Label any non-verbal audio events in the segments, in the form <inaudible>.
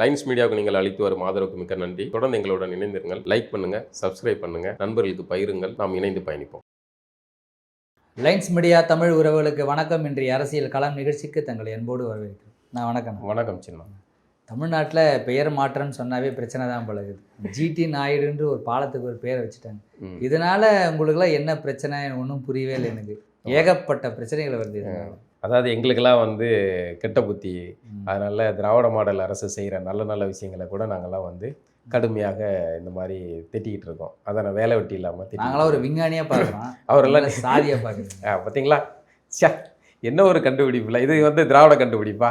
Lines மீடியாவுக்கு நீங்கள் அளித்து வரும் ஆதரவுக்கு மிக்க நன்றி. தொடர்ந்து எங்களுடன் இணைந்திருங்கள். லைக் பண்ணுங்க சப்ஸ்கிரைப் பண்ணுங்க. நண்பர்களுக்கு பகிருங்கள். நாம் இணைந்து பயணிப்போம். லைன்ஸ் மீடியா தமிழ் உறவுகளுக்கு வணக்கம். இன்றைய அரசியல் களம் நிகழ்ச்சிக்கு தங்களை அன்போடு வரவேற்கிறேன் நான் வணக்கம். வணக்கம் சின்ன தமிழ்நாட்டில் பெயர் மாற்றம்னு சொன்னாவே பிரச்சனை தான் பழகுது ஜிடி நாயுடுன்ற ஒரு பாலத்துக்கு ஒரு பேரை வச்சுட்டாங்க. இதனால உங்களுக்குலாம் என்ன பிரச்சனை? ஒன்றும் புரியவே இல்லை எனக்கு. ஏகப்பட்ட பிரச்சனைகள் வருது. அதாவது எங்களுக்கெல்லாம் வந்து கெட்ட புத்தி. அதனால திராவிட மாடல் அரசு செய்கிற நல்ல நல்ல விஷயங்களை கூட நாங்கள்லாம் வந்து கடுமையாக இந்த மாதிரி திட்டிக்கிட்டு இருக்கோம். அதை நான் வேலை வெட்டி இல்லாமல் நாங்களாம் ஒரு விஞ்ஞானியாக பார்க்குறோம். <laughs> அவரெல்லாம் சாதியாக பார்க்குறீங்க. ஆ பார்த்தீங்களா ச்சே என்ன ஒரு கண்டுபிடிப்புல? இது வந்து திராவிட கண்டுபிடிப்பா?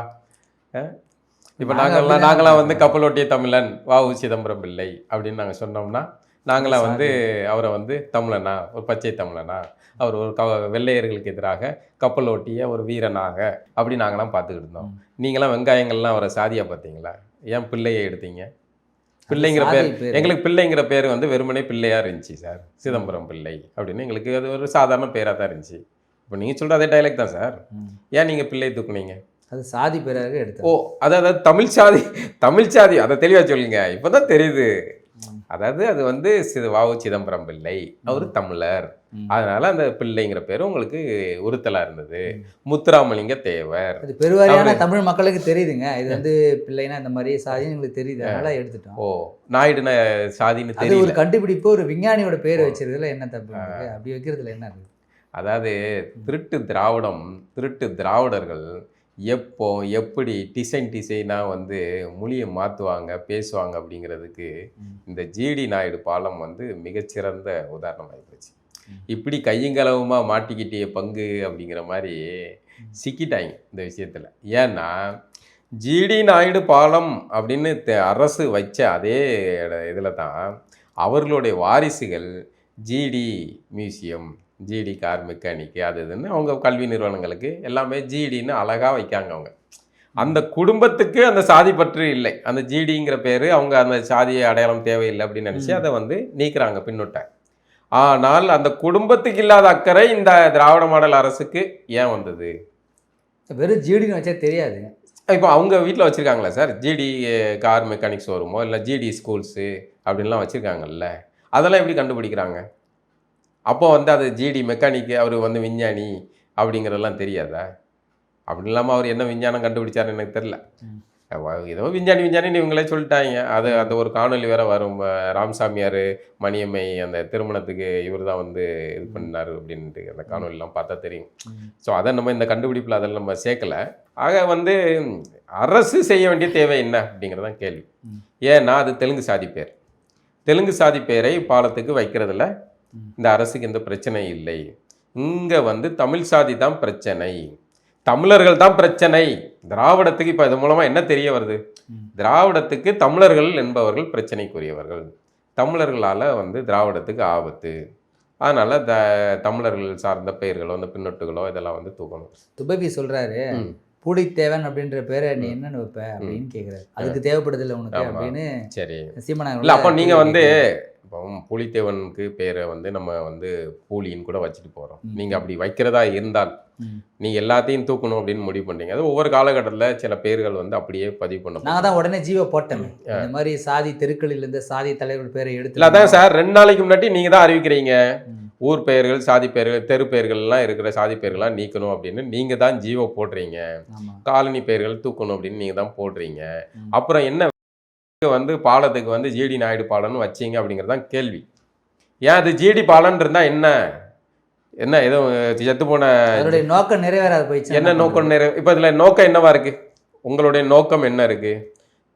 இப்போ நாங்க நாங்கள்லாம் நாங்களாம் வந்து பார்க்கிறோம். கப்பலோட்டிய தமிழன் வாவு சிதம்பரம் பிள்ளை அப்படின்னு நாங்கள் சொன்னோம்னா நாங்களாம் வந்து அவரை வந்து தமிழனா ஒரு பச்சை தமிழனா. அவர் ஒரு க வெள்ளையர்களுக்கு எதிராக கப்பலோட்டிய ஒரு வீரனாக அப்படி நாங்களாம் பார்த்துக்கிட்டு இருந்தோம். நீங்களாம் வெங்காயங்கள்லாம் அவரை சாதியாக பார்த்தீங்களா? ஏன் பிள்ளையை எடுத்தீங்க? பிள்ளைங்கிற பேர். எங்களுக்கு பிள்ளைங்கிற பேர் வந்து வெறுமனே பிள்ளையா இருந்துச்சு சார். சிதம்பரம் பிள்ளை அப்படின்னு எங்களுக்கு அது ஒரு சாதாரண பேராக தான் இருந்துச்சு. இப்போ நீங்கள் சொல்கிற அதே டைலாக் தான் சார். ஏன் நீங்கள் பிள்ளை தூக்குனீங்க? அது சாதி பேராக எடுத்து ஓ அதாவது தமிழ் சாதி தமிழ் சாதி அதை தெளிவாக சொல்லுங்க. இப்போ தான் தெரியுது. அதாவது அது வந்து சி வாவு சிதம்பரம் பிள்ளை. அவர் தமிழர். அதனால அந்த பிள்ளைங்கிற பேர் உங்களுக்கு உறுத்தலாக இருந்தது. முத்துராமலிங்க தேவர். அது பெருவாரியான தமிழ். மக்களுக்கு தெரியுதுங்க. இது வந்து பிள்ளைனா இந்த மாதிரி சாதின்னு எங்களுக்கு தெரியுது. அதனால எடுத்துட்டோம். ஓ நாயுடுன சாதின்னு அது தெரியல. ஒரு கண்டுபிடிப்பு ஒரு விஞ்ஞானியோட பேர் வச்சிருக்கிறதுல என்ன தப்பு? அப்படி வைக்கிறதுல என்ன அதாவது திருட்டு திராவிடம் திருட்டு திராவிடர்கள் எப்போ எப்படி டிசைன் டிசைனாக வந்து மொழியை மாற்றுவாங்க பேசுவாங்க அப்படிங்கிறதுக்கு. இந்த ஜிடி நாயுடு பாலம் வந்து மிகச்சிறந்த உதாரணமாகி போச்சு. இப்படி கையங்களவுமா மாட்டிக்கிட்டிய பங்கு அப்படிங்கிற மாதிரி சிக்கிட்டாங்க இந்த விஷயத்தில் ஏன்னா ஜிடி நாயுடு பாலம் அப்படின்னு தெ- அரசு வச்ச அதே இதில் தான் அவர்களுடைய வாரிசுகள் GD museum GD car mechanic அது இதுன்னு அவங்க கல்வி நிறுவனங்களுக்கு எல்லாமே ஜிடின்னு அழகாக வைக்காங்க அவங்க. அந்த குடும்பத்துக்கு அந்த சாதி பற்று இல்லை. அந்த ஜிடிங்கிற பேர் அவங்க அந்த சாதிய அடையாளம் தேவையில்லை அப்படின்னு நினச்சி. அதை வந்து நீக்குறாங்க பின்னொட்ட. ஆனால் அந்த குடும்பத்துக்கு இல்லாத அக்கறை இந்த திராவிட மாடல் அரசுக்கு ஏன் வந்தது? வெறும் ஜிடின்னு வச்சா தெரியாது. இப்போ அவங்க வீட்டில் வச்சுருக்காங்களா சார்? ஜிடி கார் மெக்கானிக் ஷோரூமோ இல்லை ஜிடி ஸ்கூல்ஸு அப்படின்லாம் வச்சுருக்காங்கல்ல. அதெல்லாம் எப்படி கண்டுபிடிக்கிறாங்க? அப்போ வந்து அது ஜிடி மெக்கானிக் அவர் வந்து விஞ்ஞானி அப்படிங்கிறதெல்லாம் தெரியாதா? அப்படி இல்லாமல் அவர் என்ன விஞ்ஞானம் கண்டுபிடிச்சாருன்னு எனக்கு தெரில. ஏதோ விஞ்ஞானி விஞ்ஞானின்னு இவங்களே சொல்லிட்டாங்க. அது அந்த ஒரு காணொளி வேற வரும். ராமசாமியார் மணியம்மை அந்த திருமணத்துக்கு இவர் தான் வந்து இது பண்ணார் அப்படின்ட்டு அந்த காணொலிலாம் பார்த்தா தெரியும். ஸோ அதை நம்ம இந்த கண்டுபிடிப்பில் அதில் நம்ம சேர்க்கல. ஆக வந்து அரசு செய்ய வேண்டிய தேவை என்ன அப்படிங்கிறதான் கேள்வி. ஏன்னா அது தெலுங்கு சாதி பேர். தெலுங்கு சாதி பேரை பாலத்துக்கு வைக்கிறதுல. இந்த அரசுக்கு எந்த பிரச்சனை இல்லை. இங்கே வந்து தமிழ் சாதி தான் பிரச்சனை. தமிழர்கள் தான் பிரச்சனை. திராவிடத்துக்கு இப்போ இது மூலமாக என்ன தெரிய வருது. திராவிடத்துக்கு தமிழர்கள் என்பவர்கள் பிரச்சனைக்குரியவர்கள். தமிழர்களால் வந்து திராவிடத்துக்கு ஆபத்து. அதனால் த தமிழர்கள் சார்ந்த பெயர்களோ அந்த பின்னொட்டுகளோ இதெல்லாம் வந்து தூக்கணும். துபவி சொல்றாரு. ம். பூலித்தேவன் அப்படின்ற பேரை நீ என்னன்னு வைப்ப அப்படின்னு கேக்குறாரு. அதுக்கு தேவைப்படுது இல்லை உனக்கு. அப்படின்னு சரி. சீமானவர் இல்லை அப்போ நீங்கள் வந்து இப்போ பூலித்தேவனுக்கு பேரை வந்து நம்ம வந்து பூலின்னு கூட வச்சுட்டு போகிறோம். நீங்கள் அப்படி வைக்கிறதா இருந்தால். நீங்கள் எல்லாத்தையும் தூக்கணும் அப்படின்னு முடிவு பண்ணுறீங்க அது ஒவ்வொரு காலகட்டத்தில் சில பேர்கள் வந்து அப்படியே பதிவு பண்ண நாங்க தான் உடனே ஜீவ போட்டோம் இந்த மாதிரி சாதி தெருக்களில் இருந்து சாதி தலைவர்கள் பேரை எடுத்து அதான் சார் ரெண்டு நாளைக்கு முன்னாடி நீங்கள் தான் அறிவிக்கிறீங்க. ஊர் பெயர்கள் சாதி பெயர்கள் தெரு பெயர்கள்லாம் இருக்கிற சாதி பெயர்கள்லாம் நீக்கணும் அப்படின்னு நீங்கள் தான் ஜீவோ போடுறீங்க. காலனி பெயர்கள் தூக்கணும் அப்படின்னு நீங்கள் தான் போடுறீங்க. அப்புறம் என்ன வந்து பாலத்துக்கு வந்து ஜிடி நாயுடு பாலம்னு வச்சீங்க அப்படிங்கிறது தான் கேள்வி. ஏன் அது ஜிடி பாலன் இருந்தால் என்ன? என்ன ஏதோ செத்து போன நோக்கம் நிறைவேறாது போயிடுச்சு. என்ன நோக்கம் நிறைய இப்போ இதில் நோக்கம் என்னவா இருக்கு? உங்களுடைய நோக்கம் என்ன இருக்கு?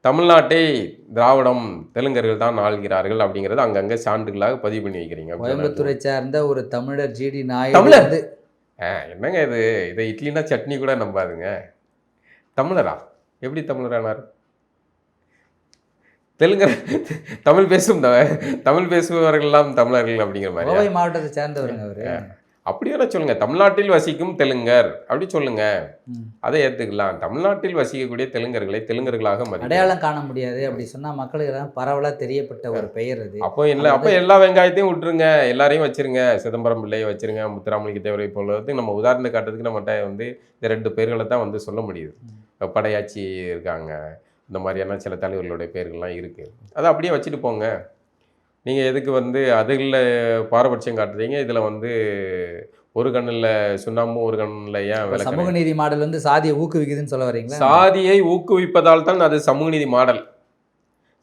தமிழ்நாட்டை திராவிடம் தெலுங்கர்கள் தான் ஆள்கிறார்கள் அப்படிங்கிறது அங்கங்கே சான்றுகளாக பதிவு பண்ணி வைக்கிறீங்க கோயம்புத்தூரை சார்ந்த ஒரு தமிழர் ஜிடி நாயுடு தமிழர்? ஆ, என்னங்க இது? இதை இட்லினா சட்னி கூட நம்பாதுங்க. தமிழரா? எப்படி தமிழரானார்? தெலுங்கர் தமிழ் பேசும் தமிழ் பேசுபவர்கள்லாம் தமிழர்கள் அப்படிங்கிற மாதிரி மாவட்டத்தை சேர்ந்தவருங்க அவரு. அப்படி வேணா சொல்லுங்க. தமிழ்நாட்டில் வசிக்கும் தெலுங்கர். அப்படி சொல்லுங்க. அதை ஏத்துக்கலாம். தமிழ்நாட்டில் வசிக்கக்கூடிய தெலுங்கர்களை தெலுங்கர்களாக மதிக்கலாம் அடையாளம் காண முடியாது. அப்படி சொன்னா மக்களுக்கு எல்லாம் பரவலா தெரியப்பட்ட ஒரு பெயர் அது. அப்போ இல்லை அப்போ எல்லா வெங்காயத்தையும் விட்டுருங்க. எல்லாரையும் வச்சிருங்க. சிதம்பரம் பிள்ளையை வச்சிருங்க. முத்துராமலிங்க தேவரை போலதுக்கு நம்ம உதாரணம் காட்டுறதுக்கு நம்மகிட்ட வந்து இந்த ரெண்டு பேர்களை தான் வந்து சொல்ல முடியுது. படையாச்சி இருக்காங்க. இந்த மாதிரியான சில தலைவர்களுடைய பேர்கள்லாம் இருக்குது அதை அப்படியே வச்சுட்டு போங்க. நீங்கள் எதுக்கு வந்து அதில் பாரபட்சம் காட்டுறீங்க? இதில் வந்து ஒரு கண்ணில் சுண்ணாம்பும் ஒரு கண்ணில் ஏன் சமூக நீதி மாடல் வந்து சாதியை ஊக்குவிக்குதுன்னு சொல்ல வரீங்களா? சாதியை ஊக்குவிப்பதால் தான் அது சமூக நீதி மாடல்.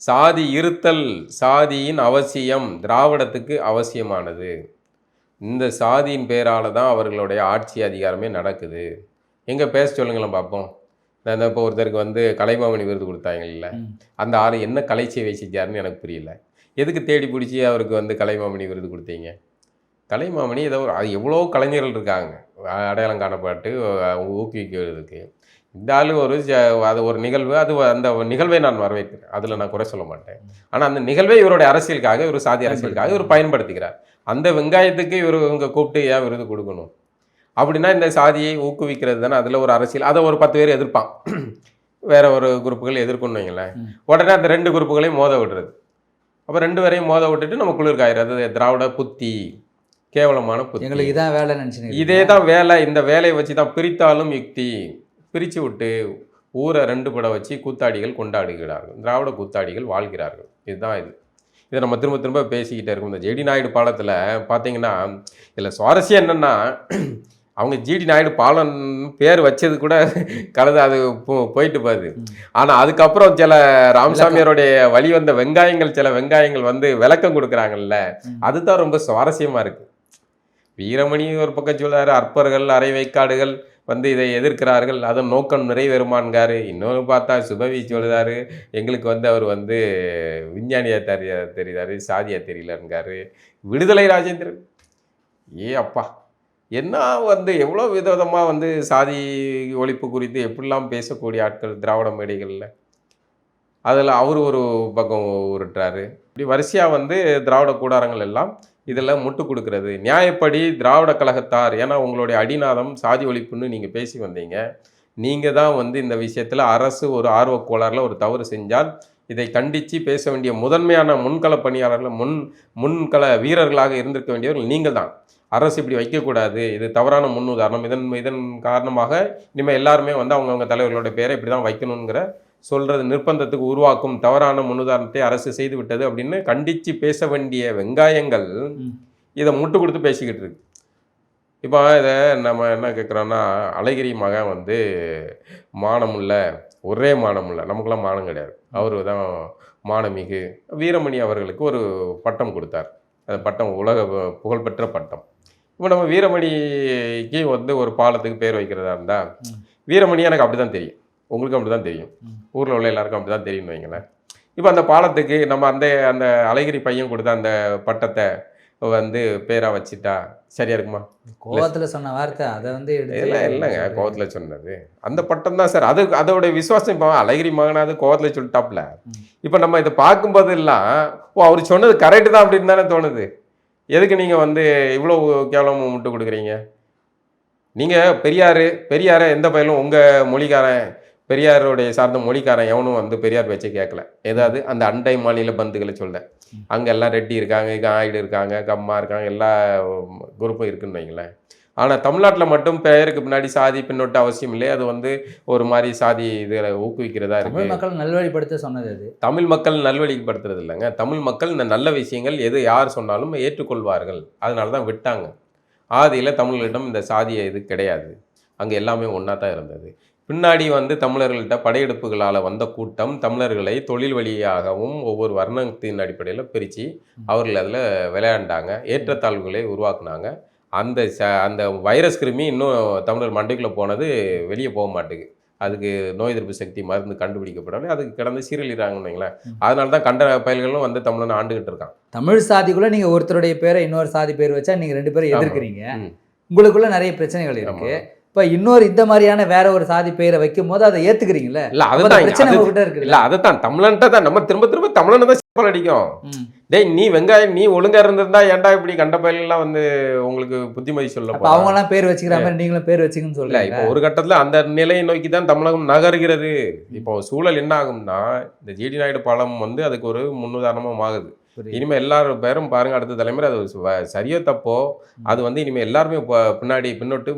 சாதி இருத்தல் சாதியின் அவசியம் திராவிடத்துக்கு அவசியமானது. இந்த சாதியின் பேரால தான் அவர்களுடைய ஆட்சி அதிகாரமே நடக்குது. எங்க பேச சொல்லுங்களேன் பார்ப்போம் நான் இப்போ ஒருத்தருக்கு வந்து கலைமாமணி விருது கொடுத்தாங்கல்ல. ம். அந்த ஆள் என்ன கலைச்சேவை செஞ்சாருன்னு எனக்கு புரியல. எதுக்கு தேடி பிடிச்சி அவருக்கு வந்து கலைமாமணி விருது கொடுத்தீங்க? கலைமாமணி ஏதோ ஒரு அது எவ்வளோ கலைஞர்கள் இருக்காங்க. அடையாளம் காணப்பட்டு ஊக்குவிக்கிறதுக்கு இந்த ஆள் ஒரு அது ஒரு நிகழ்வு அது அந்த நிகழ்வை நான் வரவேற்கிறேன். அதில் நான் குறை சொல்ல மாட்டேன். ஆனால் அந்த நிகழ்வை இவருடைய அரசியலுக்காக இவர் சாதி அரசியலுக்காக இவர் பயன்படுத்திக்கிறார். அந்த வெங்காயத்துக்கு இவர் இவங்க கூப்பிட்டு ஏன் விருது கொடுக்கணும்? அப்படின்னா இந்த சாதியை ஊக்குவிக்கிறது தானே அதில் ஒரு அரசியல் அதை ஒரு பத்து பேர் எதிர்ப்பான். வேற ஒரு குரூப்புகள் ம். உடனே அந்த ரெண்டு குரூப்புகளையும் மோத விடுறது. அப்போ ரெண்டு பேரையும் மோத விட்டுட்டு நம்ம குளிர் காயிறது திராவிட புத்தி கேவலமான புத்தி. எங்களுக்கு இதான் வேலை நினைச்சுன்னு இதே தான் வேலை. இந்த வேலையை வச்சு தான் பிரித்தாலும் யுக்தி. பிரித்து விட்டு ஊரை ரெண்டு பட வச்சு கூத்தாடிகள் கொண்டாடுகிறார்கள். திராவிட கூத்தாடிகள் வாழ்கிறார்கள். இதுதான் இது. இதை நம்ம திரும்ப திரும்ப பேசிக்கிட்டே இருக்கோம். இந்த ஜெடி நாயுடு பாலத்தில் பார்த்தீங்கன்னா இதில் சுவாரஸ்யம் என்னென்னா அவங்க ஜிடி நாயுடு பாலம் பேர் வச்சது கூட கலந்து அது போயிட்டு போகுது. ஆனால் அதுக்கப்புறம் சில ராமசாமியாருடைய வழி வந்த வெங்காயங்கள் சில வெங்காயங்கள் வந்து விளக்கம் கொடுக்குறாங்கல்ல. அதுதான் ரொம்ப சுவாரஸ்யமாக இருக்கு. வீரமணி ஒரு பக்கம் சொல்றாரு அற்பர்கள் அரை வைக்காடுகள் வந்து இதை எதிர்க்கிறார்கள் அதன் நோக்கம் நிறைவேறுமான்காரு. இன்னொன்று பார்த்தா சுபவி சொல்லுதாரு எங்களுக்கு வந்து அவர் வந்து விஞ்ஞானியா தெரிய தெரியுதாரு சாதியா தெரியலன்காரு. விடுதலை ராஜேந்திரன். ஏ அப்பா. என்ன வந்து எவ்வளோ விதவிதமாக வந்து சாதி ஒழிப்பு குறித்து எப்படிலாம் பேசக்கூடிய ஆட்கள் திராவிட மேடைகளில்? அதில் அவர் ஒரு பக்கம் உருட்டுறாரு. இப்படி வரிசையாக வந்து திராவிட கூடாரங்கள் எல்லாம் இதில் முட்டு கொடுக்கறது. நியாயப்படி திராவிட கழகத்தார் ஏன்னா உங்களுடைய அடிநாதம் சாதி ஒழிப்புன்னு நீங்கள் பேசி வந்தீங்க. நீங்கள் தான் வந்து இந்த விஷயத்தில் அரசு ஒரு ஆர்வக் ஒரு தவறு செஞ்சால் இதை கண்டித்து பேச வேண்டிய முதன்மையான முன்கள பணியாளர்கள் முன் முன்கள வீரர்களாக இருந்திருக்க வேண்டியவர்கள் நீங்கள் தான் அரசு இப்படி வைக்கக்கூடாது. இது தவறான முன் உதாரணம் இதன் இதன் காரணமாக இனிமேல் எல்லாருமே வந்து அவங்கவுங்க தலைவர்களோட பேரை இப்படி தான் வைக்கணுங்கிற சொல்றது நிர்பந்தத்துக்கு உருவாக்கும் தவறான முன்னுதாரணத்தை அரசு செய்து விட்டது அப்படின்னு கண்டித்து பேச வேண்டிய வெங்காயங்கள். இதை முட்டு கொடுத்து பேசிக்கிட்டு இருக்கு. இப்போ இதை நம்ம என்ன கேட்குறோன்னா அழகிரி மகன் வந்து மானமுள்ள ஒரே மானமுள்ள நமக்குலாம் மானம் கிடையாது. அவர் தான் மானமிகு. வீரமணி அவர்களுக்கு ஒரு பட்டம் கொடுத்தார். அந்த பட்டம் உலக புகழ்பெற்ற பட்டம். இப்போ நம்ம வீரமணிக்கு வந்து ஒரு பாலத்துக்கு பேர் வைக்கிறதா இருந்தால். வீரமணி எனக்கு அப்படி தான் தெரியும். உங்களுக்கும் அப்படி தான் தெரியும். ஊரில் உள்ள எல்லாருக்கும் அப்படி தான் தெரியும்னு வைங்களேன். இப்போ அந்த பாலத்துக்கு நம்ம அந்த அந்த அழகிரி பையன் கொடுத்த அந்த பட்டத்தை வந்து பேராக வச்சுட்டா சரியா இருக்குமா? கோவத்துல சொன்ன வார்த்தை அதை வந்து இல்லை இல்லைங்க கோவத்தில் சொன்னது. அந்த பட்டம் தான் சார். அது அதோட விசுவாசம் இப்போ அழகிரி மகனாவது கோவத்தில் சொல்லிட்டாப்ல. இப்போ நம்ம இதை பார்க்கும்போதெல்லாம் ஓ அவர் சொன்னது கரெக்டு தான் அப்படின்னு தானே தோணுது. எதுக்கு நீங்கள் வந்து இவ்வளோ கேவலமாக முட்டு கொடுக்குறீங்க? நீங்கள் பெரியார் பெரியாரை எந்த பயிலும் உங்கள் மொழிக்காரன் பெரியாருடைய சார்ந்த மொழிக்காரன் எவனும் வந்து பெரியார் பேச்சை கேட்கல. ஏதாவது அந்த அண்டை மாநில பந்துகளை சொல்ல. அங்கே எல்லாம் ரெட்டி இருக்காங்க ஆயிடு இருக்காங்க கம்மா இருக்காங்க எல்லா குரூப்பும் இருக்குன்னு வைங்களேன். ஆனால் தமிழ்நாட்டில் மட்டும் பெயருக்கு பின்னாடி சாதி பின்னொட்டு அவசியம் இல்லை அது வந்து ஒரு மாதிரி சாதி இதில் ஊக்குவிக்கிறதா இருக்கு. தமிழ் மக்கள் நல்வழிப்படுத்த சொன்னது அது. தமிழ் மக்கள் நல்வழிப்படுத்துறது இல்லைங்க. தமிழ் மக்கள் இந்த நல்ல விஷயங்கள் எது யார் சொன்னாலும் ஏற்றுக்கொள்வார்கள். அதனால தான் விட்டாங்க. ஆதியில் தமிழர்களிடம் இந்த சாதிய இது கிடையாது. அங்கே எல்லாமே ஒன்றா தான் இருந்தது. பின்னாடி வந்து தமிழர்கள்ட்ட படையெடுப்புகளால் வந்த கூட்டம் தமிழர்களை தொழில் வழியாகவும் ஒவ்வொரு வர்ணத்தின் அடிப்படையில் பிரித்து அவர்கள் அதில் விளையாண்டாங்க. ஏற்றத்தாழ்வுகளை உருவாக்குனாங்க. அந்த ச அந்த வைரஸ் கிருமி இன்னும் தமிழர் மண்டைக்குள்ளே போனது வெளியே போக மாட்டேங்குது. அதுக்கு நோய் எதிர்ப்பு சக்தி மருந்து கண்டுபிடிக்கப்படலை. அதுக்கு கிடந்து சீரழிறாங்கன்னு வைங்களேன். ம். அதனால தான் கண்ட பயல்களும் வந்து தமிழன் ஆண்டுகிட்டு இருக்கான் தமிழ் சாதிக்குள்ள நீங்க ஒருத்தருடைய பேரை இன்னொரு சாதி பேர் வச்சா நீங்க ரெண்டு பேரும். எதிர்க்கிறீங்க. உங்களுக்குள்ள நிறைய பிரச்சனைகள் இருக்கு. இப்ப இன்னொரு இந்த மாதிரியான வேற ஒரு சாதி பேரை வைக்கும் போது அதை ஏத்துக்கிறீங்களா இல்ல அதுதான் பிரச்சனை இருக்கு இல்ல அதைத்தான் தமிழன்ட்ட தான் நம்ம திரும்ப திரும்ப தமிழனை தான் சிப்பல் அடிக்கும். டேய் நீ வெங்காயம் நீ ஒழுங்கா இருந்திருந்தா ஏன்டா இப்படி கண்ட பயிலெல்லாம் வந்து உங்களுக்கு புத்திமதி சொல்ல அவங்க எல்லாம் பேர் வச்சுக்கிற மாதிரி நீங்களும் பேர் வச்சுக்கன்னு இல்ல சொல்ல இப்போ ஒரு கட்டத்துல அந்த நிலையை நோக்கி தான் தமிழகம் நகர்கிறது. இப்போ சூழல் என்ன ஆகும்னா இந்த ஜிடி நாயுடு பாலம் வந்து அதுக்கு ஒரு முன்னுதாரணமா ஆகுது. இனிமே எல்லாரும் பேரும் பாருங்க அடுத்த தலைமுறை அது சரியோ தப்போ அது வந்து இனிமே எல்லாருமே பின்னாடி பின்னோட்டு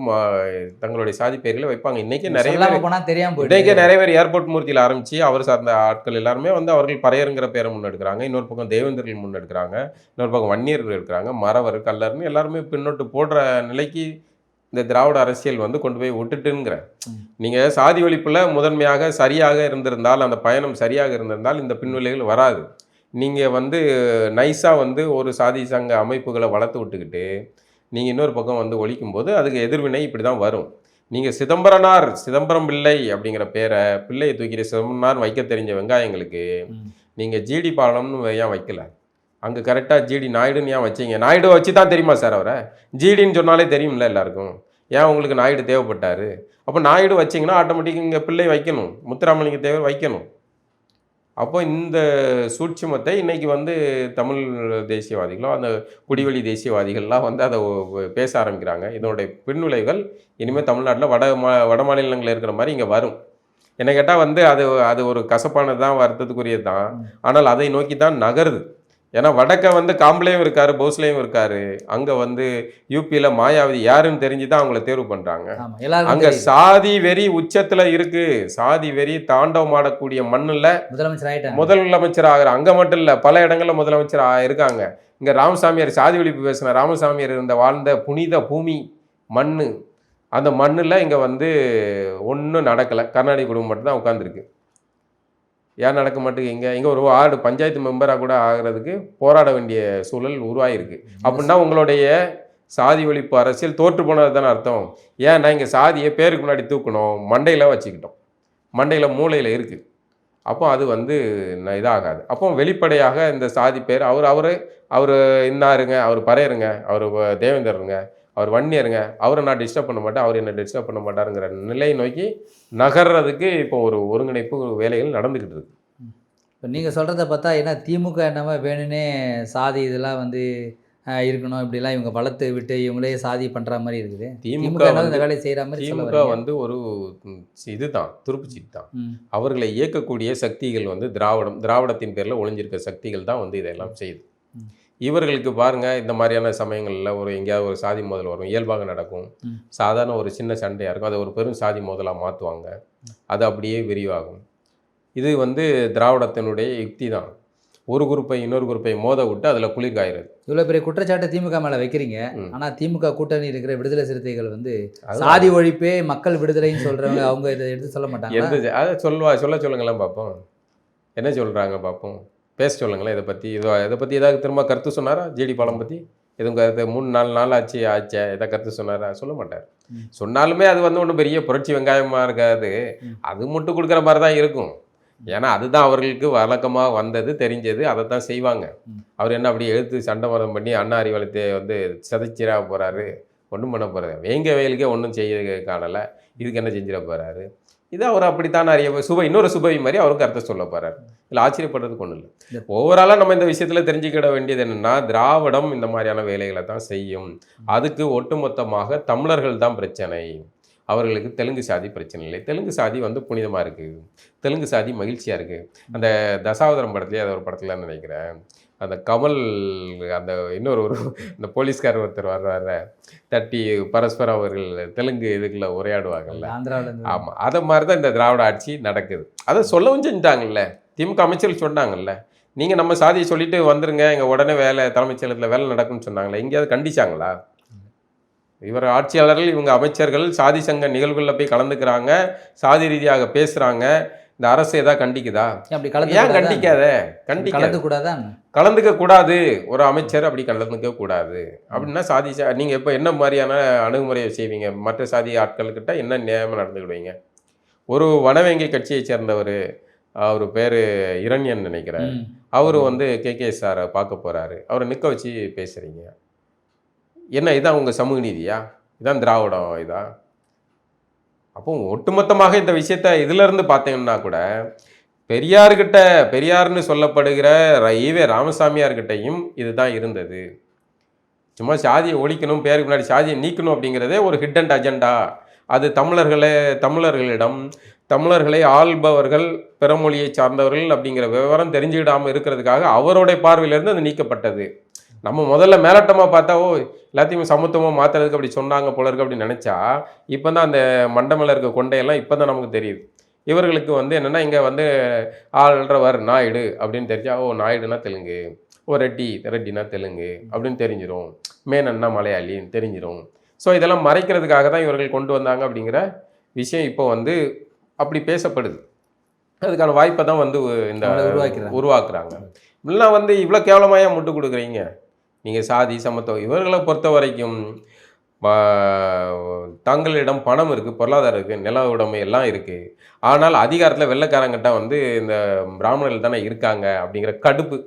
தங்களுடைய சாதி பெயர்களை வைப்பாங்க. இன்னைக்கு நிறைய பேர் தெரியாம போயிட்டு நிறைய பேர் ஏர்போர்ட் மூர்த்தியில் ஆரம்பிச்சு அவர் சார்ந்த ஆட்கள் எல்லாருமே வந்து அவர்கள் பறையருங்கிற பேரை முன்னெடுக்கிறாங்க. இன்னொரு பக்கம் தேவேந்தர்கள் முன்னெடுக்கிறாங்க இன்னொரு பக்கம் வன்னியர்கள் இருக்கிறாங்க. மறவர் கல்லர்னு எல்லாருமே பின்னோட்டு போடுற நிலைக்கு இந்த திராவிட அரசியல் வந்து கொண்டு போய் விட்டுட்டுங்கிற. ம். நீங்க சாதி ஒழிப்புல முதன்மையாக சரியாக இருந்திருந்தால் அந்த பயணம் சரியாக இருந்திருந்தால் இந்த பின்விளைகள் வராது. நீங்க வந்து நைஸா வந்து ஒரு சாதி சங்க அமைப்புகளை வளர்த்து விட்டுக்கிட்டு நீங்க இன்னொரு பக்கம் வந்து ஒழிக்கும் போது அதுக்கு எதிர்வினை இப்படி தான் வரும். நீங்க சிதம்பரனார் சிதம்பரம் பிள்ளை அப்படிங்கிற பேரை பிள்ளையை தூக்கிட்டு சிதம்பரனார் வைக்க தெரிஞ்ச வெங்காயங்களுக்கு ம். நீங்க ஜிடி பாலம்னு ஏன் வைக்கல? அங்க கரெக்டா ஜிடி நாயுடுன்னு ஏன் வச்சீங்க? நாயுடு வச்சு தான் தெரியுமா சார் அவரை? ஜிடின்னு சொன்னாலே தெரியும்ல எல்லாருக்கும். ஏன் உங்களுக்கு நாயுடு தேவைப்பட்டாரு? அப்போ நாயுடு வச்சீங்கன்னா ஆட்டோமேட்டிக் இங்கே பிள்ளை வைக்கணும். முத்துராமலிங்க தேவர் வைக்கணும். அப்போ இந்த சூட்சுமத்தை இன்னைக்கு வந்து தமிழ் தேசியவாதிகளோ அந்த குடிவெளி தேசியவாதிகள்லாம் வந்து அதை பேச ஆரம்பிக்கிறாங்க. இதனுடைய பின்விளைவுகள் இனிமேல் தமிழ்நாட்டில் வட மா வட மாநிலங்களில் இருக்கிற மாதிரி இங்கே வரும். என்ன கேட்டால் வந்து அது அது ஒரு கசப்பானது தான் வருத்தத்துக்குரியது தான் ஆனால் அதை நோக்கி தான் நகருது. ஏன்னா வடக்க வந்து காம்பளையும் இருக்காரு போஸ்லேயும் இருக்காரு. அங்கே வந்து யூபியில் மாயாவதி யாருன்னு தெரிஞ்சு தான் அவங்கள தேர்வு பண்ணுறாங்க அங்க. சாதி வெறி உச்சத்துல இருக்கு. சாதி வெறி தாண்டவம் ஆடக்கூடிய மண்ணுல முதலமைச்சர் முதலமைச்சர் ஆகிற அங்க மட்டும் இல்ல பல இடங்கள்ல முதலமைச்சர் இருக்காங்க. இங்க ராமசாமியார் சாதி ஒழிப்பு பேசின ராமசாமியார் இருந்த வாழ்ந்த புனித பூமி மண்ணு. அந்த மண்ணுல இங்க வந்து ஒன்றும் நடக்கல. கர்நாடக குடும்பம் மட்டும் தான் உட்காந்துருக்கு ஏன் நடக்க மாட்டேங்குது? இங்கே இங்கே ஒரு வார்டு பஞ்சாயத்து மெம்பராக கூட ஆகிறதுக்கு போராட வேண்டிய சூழல் உருவாகிருக்கு அப்படின்னா உங்களுடைய சாதி ஒழிப்பு அரசியல் தோற்று போனது தானே அர்த்தம். ஏன்னா இங்கே சாதியை பேருக்கு முன்னாடி தூக்கணும் மண்டையில் வச்சுக்கிட்டோம். மண்டையில் மூளையில் இருக்குது அப்போ அது வந்து இதாகாது. அப்போ வெளிப்படையாக இந்த சாதி பேர் அவர் அவர் அவர் இன்னாருங்க அவர் பறையருங்க அவர் தேவேந்தருங்க அவர் வன்னியருங்க அவரை நான் டிஸ்டர்ப் பண்ண மாட்டேன். அவர் என்ன டிஸ்டர்ப் பண்ண மாட்டாருங்கிற நிலையை நோக்கி நகர்றதுக்கு இப்போ ஒரு ஒருங்கிணைப்பு வேலைகள் நடந்துக்கிட்டு இருக்கு. இப்போ நீங்க சொல்றத பார்த்தா என்ன திமுக என்னமோ வேணும்னே சாதி இதெல்லாம் வந்து இருக்கணும். இப்படிலாம் இவங்க வளர்த்து விட்டு இவங்களே சாதி பண்ற மாதிரி இருக்குது. திமுக இந்த வேலையை செய்யற மாதிரி திமுக. வந்து ஒரு இதுதான் துருப்புச்சீட்டு தான். அவர்களை இயக்கக்கூடிய சக்திகள் வந்து திராவிடம் திராவிடத்தின் பேரில் ஒளிஞ்சிருக்க சக்திகள் தான் வந்து இதெல்லாம் செய்யுது. இவர்களுக்கு பாருங்க இந்த மாதிரியான சமயங்களில் ஒரு எங்கேயாவது ஒரு சாதி மோதல் வரும் இயல்பாக நடக்கும். சாதாரண ஒரு சின்ன சண்டையாக இருக்கும் அதை ஒரு பெரும் சாதி மோதலாக மாற்றுவாங்க அது அப்படியே விரிவாகும். இது வந்து திராவிடத்தினுடைய யுக்தி தான். ஒரு குரூப்பை இன்னொரு குரூப்பை மோத விட்டு அதில் குளிர் காயிறது. இவ்வளவு பெரிய குற்றச்சாட்டு திமுக மேல வைக்கிறீங்க. ம். ஆனா திமுக கூட்டணி இருக்கிற விடுதலை சிறுத்தைகள் வந்து சாதி ஒழிப்பே மக்கள் விடுதலைன்னு சொல்றவங்க அவங்க இதை எடுத்து சொல்ல மாட்டாங்க எந்த அதை சொல்லுவா சொல்ல சொல்லுங்களேன் பார்ப்போம் என்ன சொல்கிறாங்க பார்ப்போம் பேச சொல்லுங்களேன் இதை பற்றி இது இதை பற்றி ஏதாவது திரும்ப கருத்து சொன்னாரா? ஜிடி பாலம் பற்றி எதுவும் கருத்து மூணு நாலு நாள் ஆச்சு ஆச்சே எதாவது கருத்து சொன்னாரா? சொல்ல மாட்டார். சொன்னாலுமே அது வந்து ஒன்றும் பெரிய புரட்சி வெங்காயமாக இருக்காது. அது மட்டும் கொடுக்குற மாதிரி தான் இருக்கும். ஏன்னா அதுதான் அவர்களுக்கு வழக்கமாக வந்தது தெரிஞ்சது அதை தான் செய்வாங்க. அவர் என்ன அப்படி எழுத்து சண்டை மரம் பண்ணி அண்ணா அறிவாலயத்தை வந்து சதைச்சிரா போகிறாரு ஒன்றும் பண்ண போகிறாரு வேங்க வயலுக்கே ஒன்றும் செய்ய காணலை. இதுக்கு என்ன செஞ்சிட போகிறாரு இது அவர் அப்படித்தான் அறிய சுப இன்னொரு சுபவி மாதிரி அவருக்கு அர்த்தம் சொல்ல போகிறார் இல்லை ஆச்சரியப்படுறதுக்கு ஒன்றும் இல்லை. இல்ல. ஓவராலாக நம்ம இந்த விஷயத்தில் தெரிஞ்சுக்கிட வேண்டியது என்னென்னா திராவிடம் இந்த மாதிரியான வேலைகளை தான் செய்யும். அதுக்கு ஒட்டுமொத்தமாக தமிழர்கள் தான் பிரச்சனை. அவர்களுக்கு தெலுங்கு சாதி பிரச்சனை இல்லை. தெலுங்கு சாதி வந்து புனிதமாக இருக்குது தெலுங்கு சாதி மகிழ்ச்சியாக இருக்குது அந்த தசாவதாரம் படத்துலேயே அது ஒரு படத்தில் நினைக்கிறேன். அந்த கமல் அந்த இன்னொரு ஒரு இந்த போலீஸ்காரர் ஒருத்தர் வர்றாரு தட்டி பரஸ்பரம் அவர்கள் தெலுங்கு இதுக்குள்ள உரையாடுவாங்கல்ல. ஆமாம் அதை மாதிரி தான் இந்த திராவிட ஆட்சி நடக்குது. அதை சொல்லவும் செஞ்சுட்டாங்கல்ல. திமுக அமைச்சர்கள் சொன்னாங்கல்ல. நீங்கள் நம்ம சாதியை சொல்லிட்டு வந்துருங்க எங்கள் உடனே வேலை தலைமைச் செயலகத்தில் வேலை நடக்கும்னு சொன்னாங்களே எங்கேயாவது கண்டிச்சாங்களா? இவர் ஆட்சியாளர்கள் இவங்க அமைச்சர்கள் சாதி சங்க நிகழ்வுகளில் போய் கலந்துக்கிறாங்க சாதி ரீதியாக பேசுகிறாங்க இந்த அரசு ஏதாவது கண்டிக்குதா? ஏன் அப்படி கலந்து ஏன் கண்டிக்காத கண்டிக்காத? கலந்து கூடாதான் கலந்துக்க கூடாது. ஒரு அமைச்சர் அப்படி கலந்துக்க கூடாது. அப்படின்னா சாதி சா- நீங்க இப்போ என்ன மாதிரியான அணுகுமுறையை செய்வீங்க? மற்ற சாதி ஆட்கள்கிட்ட என்ன நியாயமா நடந்துக்கிடுவீங்க? ஒரு வனவேங்கை கட்சியை சேர்ந்தவர் அவர் பேர் இரண்யன் நினைக்கிறேன். அவர் வந்து கே கே சாரை பார்க்க போறாரு. அவரை நிற்க வச்சு பேசுறீங்க. என்ன இதான் உங்க சமூக நீதியா? இதான் திராவிடம் இதா? அப்போ ஒட்டுமொத்தமாக இந்த விஷயத்த இதிலிருந்து பார்த்தீங்கன்னா கூட பெரியார்கிட்ட பெரியார்னு சொல்லப்படுகிற ஈவே ராமசாமியார்கிட்டையும் இதுதான் இருந்தது. சும்மா சாதியை ஒழிக்கணும் பேருக்கு முன்னாடி சாதியை நீக்கணும் அப்படிங்கிறதே ஒரு ஹிட் அஜெண்டா அது தமிழர்களே தமிழர்களிடம் தமிழர்களை ஆள்பவர்கள் பிறமொழியை சார்ந்தவர்கள் அப்படிங்கிற விவரம் தெரிஞ்சுக்கிடாமல் இருக்கிறதுக்காக அவருடைய பார்வையிலேருந்து அது நீக்கப்பட்டது. நம்ம முதல்ல மேலோட்டமாக பார்த்தா ஓ எல்லாத்தையும் சமத்துவமாக மாற்றுறதுக்கு அப்படி சொன்னாங்க போல இருக்கு அப்படின்னு நினச்சா இப்போ தான் அந்த மண்டமில் இருக்க கொண்டையெல்லாம் இப்போ தான் நமக்கு தெரியுது. இவர்களுக்கு வந்து என்னென்னா இங்கே வந்து ஆள்றவர் நாயுடு அப்படின்னு தெரிஞ்சா ஓ நாயுடுனா தெலுங்கு ஓ ரெட்டி ரெட்டினா தெலுங்கு அப்படின்னு தெரிஞ்சிரும். மேனன்னா மலையாளின்னு தெரிஞ்சிரும். ஸோ இதெல்லாம் மறைக்கிறதுக்காக தான் இவர்கள் கொண்டு வந்தாங்க அப்படிங்கிற விஷயம் இப்போ வந்து அப்படி பேசப்படுது. அதுக்கான வாய்ப்பை தான் வந்து இந்த உருவாக்கிறாங்க. இப்படிலாம் வந்து இவ்வளோ கேவலமாயா முட்டு கொடுக்குறீங்க? நீங்கள் சாதி சமத்துவம் இவர்களை பொறுத்த வரைக்கும் தங்களிடம் பணம் இருக்குது பொருளாதாரம் இருக்குது நில உடைமை எல்லாம் இருக்குது ஆனால் அதிகாரத்தில் வெள்ளைக்காரங்கிட்ட வந்து இந்த பிராமணர்கள் தானே இருக்காங்க அப்படிங்கிற கடுப்பு.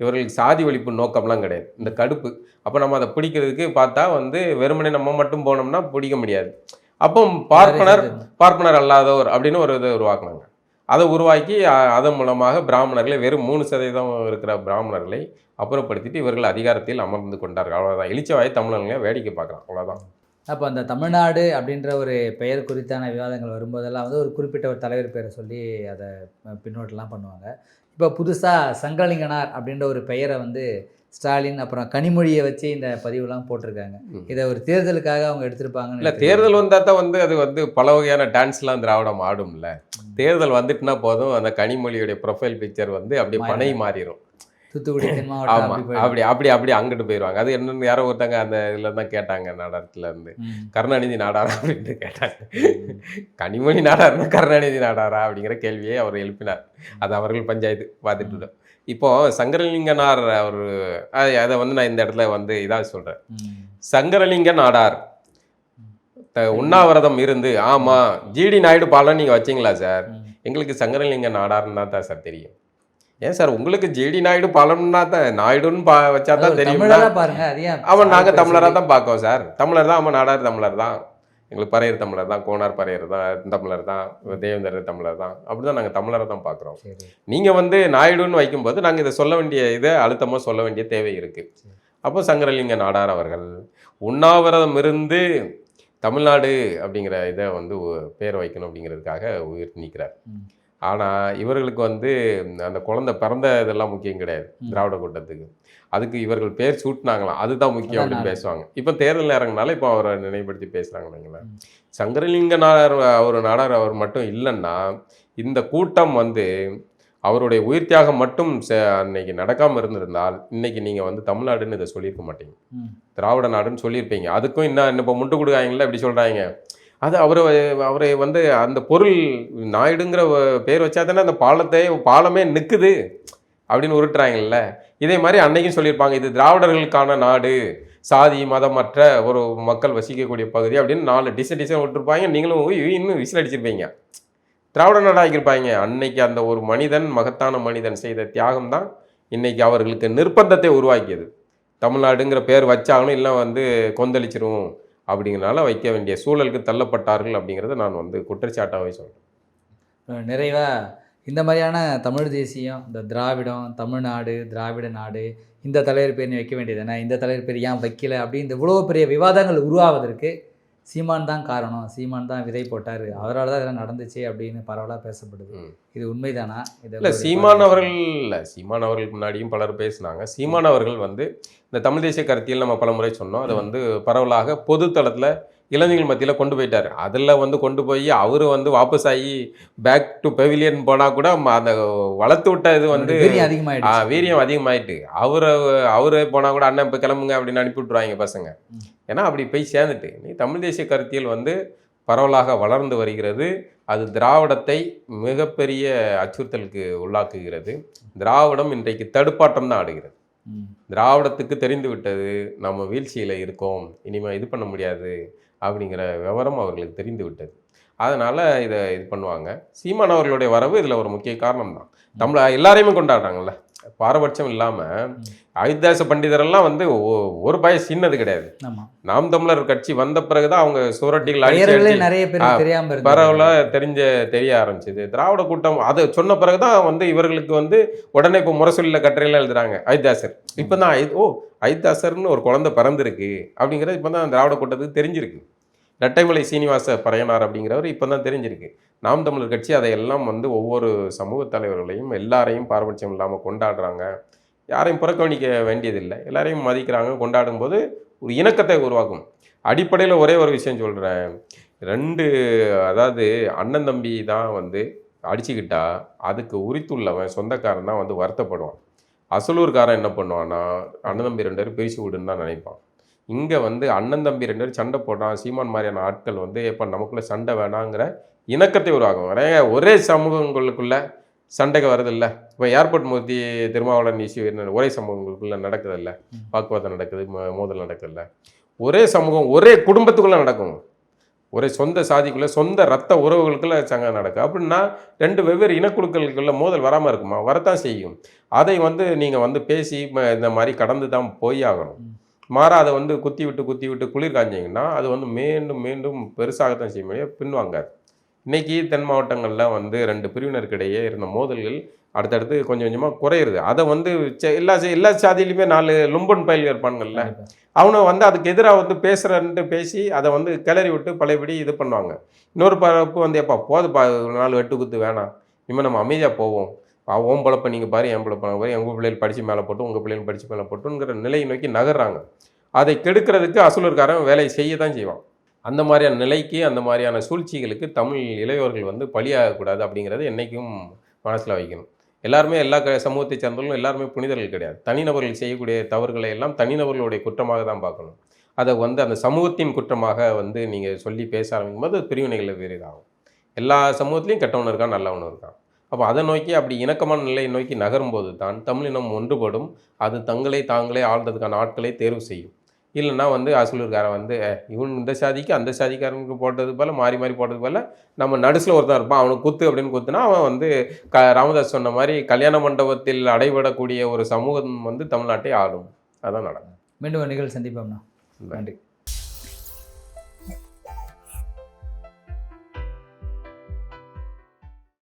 இவர்களுக்கு சாதி ஒழிப்பு நோக்கம்லாம் கிடையாது. இந்த கடுப்பு. அப்போ நம்ம அதை பிடிக்கிறதுக்கு பார்த்தா வந்து வெறுமனே நம்ம மட்டும் போனோம்னா பிடிக்க முடியாது. அப்போ பார்ப்பனர் பார்ப்பனர் அல்லாதவர் அப்படின்னு ஒரு இதை உருவாக்குனாங்க. அதை உருவாக்கி அதன் மூலமாக பிராமணர்களை வெறும் மூணு சதவீதம் இருக்கிற பிராமணர்களை அப்புறப்படுத்திட்டு இவர்கள் அதிகாரத்தில் அமர்ந்து கொண்டார்கள். அவ்வளோதான் எழுச்சவாய் தமிழர்களை வேடிக்கை பார்க்கலாம் அவ்வளோதான் அப்போ அந்த தமிழ்நாடு அப்படின்ற ஒரு பெயர் குறித்தான விவாதங்கள் வரும்போதெல்லாம் வந்து ஒரு குறிப்பிட்ட ஒரு தலைவர் பேரை சொல்லி அதை பின்னோட்டெலாம் பண்ணுவாங்க. இப்போ புதுசாக சங்கலிங்கனார் அப்படின்ற ஒரு பெயரை வந்து ஸ்டாலின் அப்புறம் கனிமொழியை வச்சு இந்த பதிவுலாம் போட்டிருக்காங்க. இதை ஒரு தேர்தலுக்காக அவங்க எடுத்திருப்பாங்கன்னு இல்லை தேர்தல் வந்தால் தான் வந்து அது வந்து பல வகையான டான்ஸ்லாம் திராவிடம் ஆடும்ல. தேர்தல் வந்துட்டுனா போதும் அந்த கனிமொழியுடைய ப்ரொஃபைல் பிக்சர் வந்து அப்படியே பனை மாறிடும். தூத்துக்குடி தென் மாவட்டம் அப்படி. அப்படி அப்படி அங்கிட்டு போயிடுவாங்க அது என்னன்னு யாரோ ஒருத்தங்க அந்த இதுல தான் கேட்டாங்க நாடாரத்துல இருந்து. கருணாநிதி நாடாரா அப்படின்ட்டு கேட்டாங்க. கனிமொழி நாடாருன்னா கருணாநிதி நாடாரா அப்படிங்கிற கேள்வியை அவர் எழுப்பினார். அது அவர்கள் பஞ்சாயத்து பார்த்துட்டு இருக்கோம். இப்போ சங்கரலிங்கனார் அவர் அது- வந்து நான் இந்த இடத்துல வந்து இதாக சொல்றேன். ம். சங்கரலிங்க நாடார். உண்ணாவிரதம் இருந்து ஆமா ஜிடி நாயுடு பாலம் நீங்க வச்சீங்களா சார். எங்களுக்கு சங்கரலிங்க நாடார்னு தான் சார் தெரியும். ஏன் சார் உங்களுக்கு ஜிடி நாயுடு பாலம்னா தான் நாயுடுன்னு பா வச்சா தான் தெரியும் அவன் நாங்க சாதி தமிழரா பேசுறீங்க? தான் பார்க்கோம் சார். தமிழர் தான் அவன் நாடார் தமிழர் தான். எங்களுக்கு பறையர் தமிழர் தான் கோனார் பறையர் தான் தமிழர் தான் தேவேந்தர் தமிழர் தான். அப்படிதான் நாங்க தமிழரை தான் பார்க்குறோம். சரி. நீங்க வந்து நாயுடுன்னு வைக்கும்போது நாங்க இதை சொல்ல வேண்டிய இதை அழுத்தமா சொல்ல வேண்டிய தேவை இருக்கு. அப்போ சங்கரலிங்க நாடார் அவர்கள் உண்ணாவிரதம் இருந்து தமிழ்நாடு அப்படிங்கிற இதை வந்து பேர் வைக்கணும் அப்படிங்கிறதுக்காக உயிர் நீக்கிறார். ஆனால் இவர்களுக்கு வந்து அந்த குழந்தை பிறந்த இதெல்லாம் முக்கியம் கிடையாது. திராவிட கூட்டத்துக்கு அதுக்கு இவர்கள் பேர் சூட்டினாங்களாம் அதுதான் முக்கியம் அப்படின்னு. பேசுவாங்க இப்போ தேர்தல் நேரங்கனால இப்போ அவரை நினைவுபடுத்தி பேசுகிறாங்க இல்லைங்களா. சங்கரலிங்க நாடார் அவர் நாடார் அவர் மட்டும் இல்லைன்னா இந்த கூட்டம் வந்து அவருடைய உயிர் தியாகம் மட்டும் ச- அன்னைக்கு நடக்காமல் இருந்திருந்தால் இன்னைக்கு நீங்கள் வந்து தமிழ்நாடுன்னு இதை சொல்லியிருக்க மாட்டீங்க. திராவிட நாடுன்னு சொல்லியிருப்பீங்க அதுக்கும் இன்னும் இப்போ முட்டு கொடுக்காங்களா இப்படி சொல்கிறாங்க அது அவரை அவரை வந்து அந்த பொருள் நாயுடுங்கிற பேர் வச்சா தானே அந்த பாலத்தை பாலமே நிற்குது அப்படின்னு உருட்டுறாங்கல்ல. இதே மாதிரி அன்னைக்கும் சொல்லியிருப்பாங்க இது திராவிடர்களுக்கான நாடு சாதி மதமற்ற ஒரு மக்கள் வசிக்கக்கூடிய பகுதி அப்படின்னு நாலு டிசைன் டிசைன் விட்டுருப்பாங்க நீங்களும் இன்னும் விசில் அடிச்சிருப்பீங்க. திராவிட நாடாகிருப்பாங்க அன்னைக்கு அந்த ஒரு மனிதன் மகத்தான மனிதன் செய்த தியாகம் தான் இன்னைக்கு அவர்களுக்கு நிர்பந்தத்தை உருவாக்கியது. தமிழ்நாடுங்கிற பேர் வச்சாலும் இல்லை வந்து கொந்தளிச்சிரும். அப்படிங்கிறனால வைக்க வேண்டிய சூழலுக்கு தள்ளப்பட்டார்கள் அப்படிங்கிறத நான் வந்து குற்றச்சாட்டாகவே சொல்கிறேன் நிறைவாக இந்த மாதிரியான தமிழ் தேசியம் இந்த திராவிடம் தமிழ்நாடு திராவிட நாடு இந்த தலைவர் பேர் நீ வைக்க என்ன? இந்த தலைவர் பேர் ஏன் வைக்கல? அப்படின்னு இந்த இவ்வளோ பெரிய விவாதங்கள் உருவாவதற்கு சீமான் தான் காரணம் சீமான் தான் விதை போட்டார் அவரால் தான் இதெல்லாம் நடந்துச்சு அப்படின்னு பரவலாக பேசப்படுது. இது உண்மைதானா? இதை இல்லை சீமான் அவர்கள் இல்லை சீமான் அவர்களுக்கு முன்னாடியும் பலர் பேசினாங்க. சீமான் அவர்கள் வந்து இந்த தமிழ் தேசிய கருத்தியல் நம்ம பலமுறை சொன்னோம். அதை வந்து பரவலாக பொது தளத்தில் இளைஞர்கள் மத்தியில் கொண்டு போயிட்டார். அதில் வந்து கொண்டு போய் அவர் வந்து வாபஸ் ஆகி பேக் டு பெவிலியன் போனால் கூட அந்த வளர்த்து விட்ட இது வந்து அவருடைய வீரியம் அதிகமாயிட்டு. அவரு அவரு போனால் கூட அண்ணன் இப்போ கிளம்புங்க அப்படின்னு அனுப்பி விட்ருவாங்க பசங்க. ஏன்னா அப்படி போய் சேர்ந்துட்டு. நீ தமிழ் தேசிய கருத்தியல் வந்து பரவலாக வளர்ந்து வருகிறது. அது திராவிடத்தை மிகப்பெரிய அச்சுறுத்தலுக்கு உள்ளாக்குகிறது. திராவிடம் இன்றைக்கு தடுப்பாட்டம் தான் ஆடுகிறது. திராவிடத்துக்கு தெரிந்து விட்டது. நம்ம வீழ்ச்சியில் இருக்கோம். இனிமேல் இது பண்ண முடியாது. அப்படிங்கிற விவரம் அவர்களுக்கு தெரிந்து விட்டது அதனால் இதை இது பண்ணுவாங்க. சீமான் அவர்களுடைய வரவு இதில் ஒரு முக்கிய காரணம் தான் தமிழ எல்லாரையுமே கொண்டாடுறாங்கல்ல. பாரபட்சம் இல்லாமல் அயோத்தியாச பண்டிதரெல்லாம் வந்து ஒரு பய சின்னது கிடையாது. நாம் தமிழர் கட்சி வந்த பிறகுதான் அவங்க சுவரொட்டிகள் நிறைய பேருக்கு ஆ, தெரியாம இருக்கு பரவலா தெரிஞ்ச தெரிய ஆரம்பிச்சது. திராவிட கூட்டம் அதை சொன்ன பிறகுதான் வந்து இவர்களுக்கு வந்து உடனே இப்போ முரசொலியில் கட்டுரையெல்லாம் எழுதுறாங்க அயோத்தியாசர் இப்போ தான் ஓ அயோத்தியாசர்னு ஒரு குழந்தை பிறந்திருக்கு அப்படிங்கிறது இப்போ தான் திராவிட கூட்டத்துக்கு தெரிஞ்சிருக்கு. இரட்டைமலை சீனிவாச பறையனார் அப்படிங்கிறவர் இப்போ தான் தெரிஞ்சிருக்கு. நாம் தமிழர் கட்சி அதையெல்லாம் வந்து ஒவ்வொரு சமூக தலைவர்களையும் எல்லாரையும் பாரபட்சம் இல்லாமல் கொண்டாடுறாங்க. யாரையும் புறக்கணிக்க வேண்டியதில்லை. எல்லாரையும் மதிக்கிறாங்க. கொண்டாடும் போது ஒரு இணக்கத்தை உருவாக்கும். அடிப்படையில் ஒரே ஒரு விஷயம் சொல்கிறேன் ரெண்டு அதாவது அண்ணன் தம்பி தான் வந்து அடிச்சுக்கிட்டா அதுக்கு உரித்துள்ளவன் சொந்தக்காரன் தான் வந்து வருத்தப்படுவான். அசலூர்காரன் என்ன பண்ணுவான்னா அண்ணன் தம்பி ரெண்டு பேரும் பிரிச்சு விடுன்னு தான் நினைப்பான். இங்கே வந்து அண்ணன் தம்பி ரெண்டு பேரும் சண்டை போடுறான் சீமான் மாதிரியான ஆட்கள் வந்து இப்போ நமக்குள்ளே சண்டை வேணாங்கிற இணக்கத்தை உருவாக்கும் நிறைய ஒரே சமூகங்களுக்குள்ள சண்டைக்கு வருதில்ல இப்போ ஏர்போர்ட் மூர்த்தி திருமாவளவன் இஷ்யூ என்ன ஒரே சமூகங்களுக்குள்ள நடக்குதில்ல. வாக்குவாதம் நடக்குது மோதல் நடக்குதுல்ல. ஒரே சமூகம் ஒரே குடும்பத்துக்குள்ளே நடக்கும். ஒரே சொந்த சாதிக்குள்ள சொந்த ரத்த உறவுகளுக்குள்ள சங்கம் நடக்கும் அப்படின்னா ரெண்டு வெவ்வேறு இனக்குழுக்களுக்குள்ள மோதல் வராமல் இருக்குமா? வரத்தான் செய்யும். அதை வந்து நீங்கள் வந்து பேசி இந்த மாதிரி கடந்து தான் போய் ஆகணும். ம். மாறா அதை வந்து குத்தி விட்டு குத்தி விட்டு குளிர் காய்ஞ்சிங்கன்னா அது வந்து மீண்டும் மீண்டும் பெருசாகத்தான் செய்ய முடியும் பின்வாங்காது இன்னைக்கு தென் மாவட்டங்களில் வந்து ரெண்டு பிரிவினருக்கிடையே இருந்த மோதல்கள் அடுத்தடுத்து கொஞ்சம் கொஞ்சமாக குறையுது அதை வந்து எல்லா எல்லா சாதியிலுமே நாலு லும்பன் பயில்கள் இருப்பானுங்கள்ல. அவனை வந்து அதுக்கு எதிராக வந்து பேசுகிறன்ட்டு பேசி அதை வந்து கிளறி விட்டு பழையபடி இது பண்ணுவாங்க. இன்னொரு பரப்பு வந்து எப்பா போதுப்பா நாலு வெட்டு குத்து வேணாம். இனிமேல் நம்ம அமைதியாக போவோம். ஆ, உன் நீங்கள் பாரு என் பொழப்ப நான் பாரு எங்கள் பிள்ளைகள் படித்து மேலே போட்டு உங்கள் பிள்ளைகள் படித்து மேலே போட்டுங்கிற நிலையை நோக்கி நகர்றாங்க. அதை கெடுக்கிறதுக்கு அசுலர்காரன் வேலையை செய்ய தான் செய்வான். அந்த மாதிரியான நிலைக்கு அந்த மாதிரியான சூழ்ச்சிகளுக்கு தமிழ் இளையோர்கள் வந்து பலியாகக்கூடாது அப்படிங்கிறது என்றைக்கும் மனசில் வைக்கணும். எல்லாருமே எல்லா க சமூகத்தை சேர்ந்தவர்களும் எல்லாருமே புனிதர்கள் கிடையாது. தனிநபர்கள் செய்யக்கூடிய தவறுகளை எல்லாம் தனிநபர்களுடைய குற்றமாக தான் பார்க்கணும். அதை வந்து அந்த சமூகத்தின் குற்றமாக வந்து நீங்கள் சொல்லி பேச ஆரம்பிக்கும் போது அது பிரிவினைகளில் வேறியதாகும் எல்லா சமூகத்துலேயும் கெட்டவனு இருக்கான் நல்லவனும் இருக்கான். அப்போ அதை நோக்கி அப்படி இணக்கமான நிலையை நோக்கி நகரும்போது தான் தமிழினம் ஒன்றுபடும். அது தங்களை தாங்களே ஆள்றதுக்கான ஆட்களை தேர்வு செய்யும். இல்லைன்னா வந்து அசலூர்காரன் வந்து இவன் இந்த சாதிக்கு அந்த சாதிக்காரனுக்கு போட்டது போல் மாறி மாறி போட்டது போல் நம்ம நடுசில் ஒருத்தன் இருப்பான் அவனுக்கு குத்து அப்படின்னு குத்துனா அவன் வந்து க ராமதாஸ் சொன்ன மாதிரி கல்யாண மண்டபத்தில் அடைபடக்கூடிய ஒரு சமூகம் வந்து தமிழ்நாட்டை ஆடும் அதான் நடக்கும். மீண்டும் ஒரு நிகழ்ச்சி நன்றி.